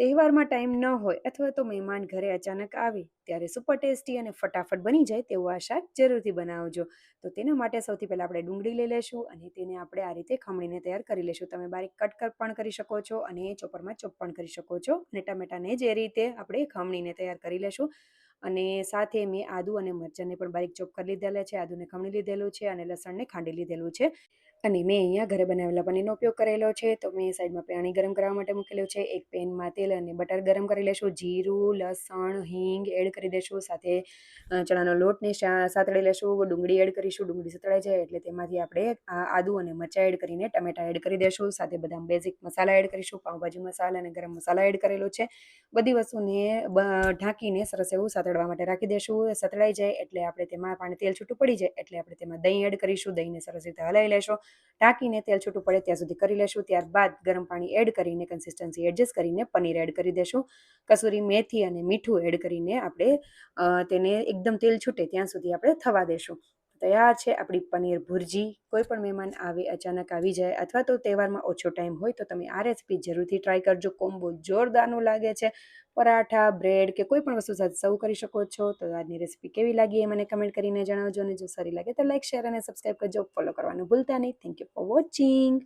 તહેવારમાં ટાઈમ ન હોય અથવા તો મહેમાન ઘરે અચાનક આવે, ત્યારે સુપર ટેસ્ટી અને ફટાફટ બની જાય તેવું આ શાક જરૂરથી બનાવજો. તો તેના માટે સૌથી પહેલાં આપણે ડુંગળી લઈ લેશું અને તેને આપણે આ રીતે ખમણીને તૈયાર કરી લેશું તમે બારીક કટ પણ કરી શકો છો અને ચોપરમાં ચોપ પણ કરી શકો છો અને ટમેટાને જ એ રીતે આપણે ખમણીને તૈયાર કરી લેશું અને સાથે મેં આદુ અને મરચાંને પણ બારીક ચોપ કરી લીધેલા છે. આદુને ખમણી લીધેલું છે અને લસણને ખાંડી લીધેલું છે. અને મેં અહીંયા ઘરે બનાવેલા પનીરનો ઉપયોગ કરેલો છે, તો મેં સાઈડમાં પાણી ગરમ કરવા માટે મૂકેલું છે, એક પેનમાં તેલ અને બટર ગરમ કરી લેશું, જીરું, લસણ, હિંગ એડ કરી દેશું, સાથે ચણાનો લોટને સાતળી લેશું, ડુંગળી એડ કરીશું, ડુંગળી સતળાઈ જાય એટલે તેમાંથી આપણે આદુ અને મરચાં એડ કરીને ટમેટા એડ કરી દેશું, સાથે બધા બેઝિક મસાલા એડ કરીશું, પાઉંભાજી મસાલા અને ગરમ મસાલા એડ કરેલો છે, બધી વસ્તુને ઢાંકીને સરસ એવું સાતળવા માટે રાખી દેશું, સતળાઈ જાય એટલે આપણે તેમાં પાણી તેલ છૂટું પડી જાય એટલે આપણે તેમાં દહીં એડ કરીશું, દહીંને સરસ રીતે હલાવી લેશું ઢાંકીને તેલ છૂટું પડે ત્યાં સુધી કરી લેશું. ત્યારબાદ ગરમ પાણી એડ કરીને કન્સિસ્ટન્સી એડજસ્ટ કરીને પનીર એડ કરી દેશું. કસૂરી મેથી અને મીઠું એડ કરીને આપણે તેને એકદમ તેલ છૂટે ત્યાં સુધી આપણે થવા દેશું. તૈયાર છે, આપણી પનીર ભુરજી, કોઈ પણ મહેમાન આવે, અચાનક આવી જાય અથવા તો તહેવારમાં ઓછો ટાઈમ હોય તો તમે આ રેસીપી જરૂરથી ટ્રાય કરજો. કોમ્બો જોરદારનું લાગે છે. પરાઠા, બ્રેડ કે કોઈ પણ વસ્તુ સાથે સર્વ કરી શકો છો. તો આજની રેસીપી કેવી લાગી એ મને કમેન્ટ કરીને જણાવજો અને જો સારી લાગે તો લાઈક શેર અને સબસ્ક્રાઈબ કરજો. ફોલો કરવાનું ભૂલતા નહીં. Thank you for watching